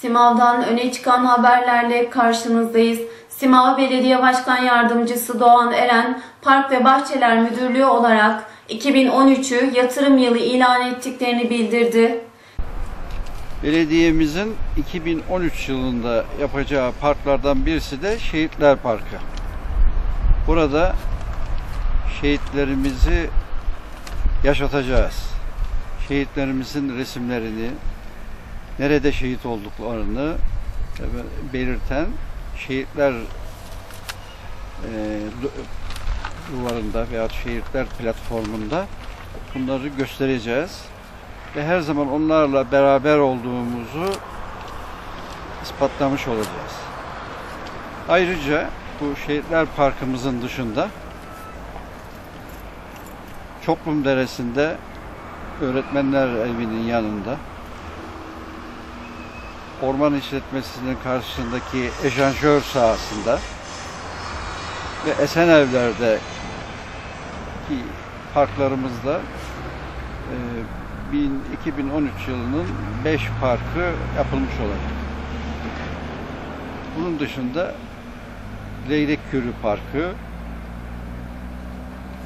Simav'dan öne çıkan haberlerle karşınızdayız. Simav Belediye Başkan Yardımcısı Doğan Eren, Park ve Bahçeler Müdürlüğü olarak 2013'ü yatırım yılı ilan ettiklerini bildirdi. Belediyemizin 2013 yılında yapacağı parklardan birisi de Şehitler Parkı. Burada şehitlerimizi yaşatacağız. Şehitlerimizin resimlerini, nerede şehit olduklarını belirten şehitler e, duvarında veya şehitler platformunda bunları göstereceğiz ve her zaman onlarla beraber olduğumuzu ispatlamış olacağız. Ayrıca bu Şehitler Parkımızın dışında Çoplum Deresi'nde Öğretmenler Evi'nin yanında Orman işletmesinin karşısındaki eşanjör sahasında ve Esenevler'de ki parklarımızda e, 2013 yılının 5 parkı yapılmış olacak. Bunun dışında Leylek Kürü Parkı,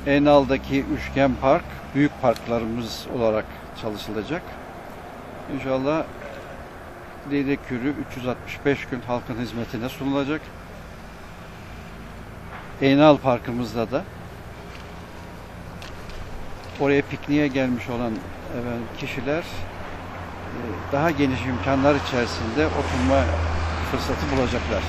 Enal'daki Üçgen Park, büyük parklarımız olarak çalışılacak. İnşallah Leylek Kürü 365 gün halkın hizmetine sunulacak. Enal Parkımızda da oraya pikniğe gelmiş olan efendim, kişiler e, daha geniş imkanlar içerisinde oturma fırsatı bulacaklar.